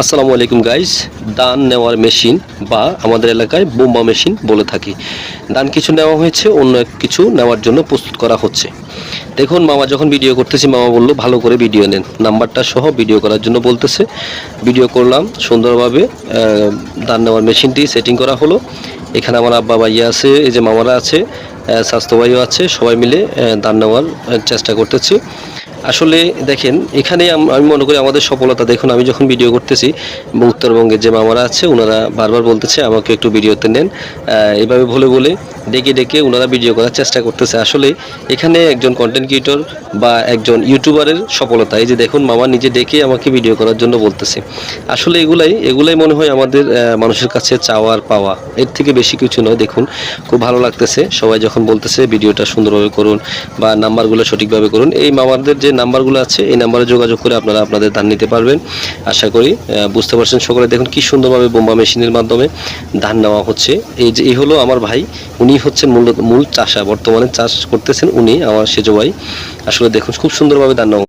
আসসালামু আলাইকুম গাইস দান নেওয়ার মেশিন বা আমাদের এলাকায় বোম্বা মেশিন বলে থাকি। দান কিছু নেওয়া হয়েছে অন্য কিছু নেওয়ার জন্য প্রস্তুত করা হচ্ছে। দেখুন মামা যখন ভিডিও করতেছি মামা বলল ভালো করে ভিডিও নেন। নাম্বারটা সহ ভিডিও করার জন্য বলতেছে। ভিডিও করলাম সুন্দরভাবে দান নেওয়ার মেশিনটি সেটিং করা হলো। এখানে আমার আব্বা ভাইয়া আছে এই যে মামারা আছে আহ, স্বাস্থ্য ভাইও আছে সবাই মিলে দান নেওয়ার চেষ্টা করতেছি। আসলে দেখেন, এখানে আমি মনে করি আমাদের সফলতা, দেখুন, আমি যখন ভিডিও করতেছি উত্তরবঙ্গের যে মামারা আছে ওনারা বারবার বলতেছে, আমাকে একটু ভিডিওতে নেন। এভাবে বলে বলে ডেকে ডেকে ওনারা ভিডিও করার চেষ্টা করতেছে। আসলে এখানে একজন কন্টেন্ট ক্রিয়েটর বা একজন ইউটিউবারের সফলতা, এই যে দেখুন, মামা নিজে ডেকে আমাকে ভিডিও করার জন্য বলতেছে। আসলে এগুলাই এগুলাই মনে হয় আমাদের মানুষের কাছে চাওয়ার পাওয়া। এর থেকে বেশি কিছু নয়, দেখুন, খুব ভালো লাগতেছে। সবাই যখন বলতেছে, ভিডিওটা সুন্দরভাবে করুন বা নাম্বারগুলো সঠিকভাবে করুন। এই মামাদের যে নাম্বারগুলো আছে, এই নাম্বারে যোগাযোগ করে আপনারা আপনাদের ধান নিতে পারবেন। আশা করি বুঝতে পারছেন সকলে। দেখুন কি সুন্দরভাবে বোম্বা মেশিনের মাধ্যমে ধান নেওয়া হচ্ছে। এই যে, এই হলো আমার ভাই। উনি হচ্ছেন মূল মূল চাষা। বর্তমানে চাষ করতেছেন উনি, আমার সেজো ভাই। আসলে দেখুন, খুব সুন্দরভাবে ধান নেওয়া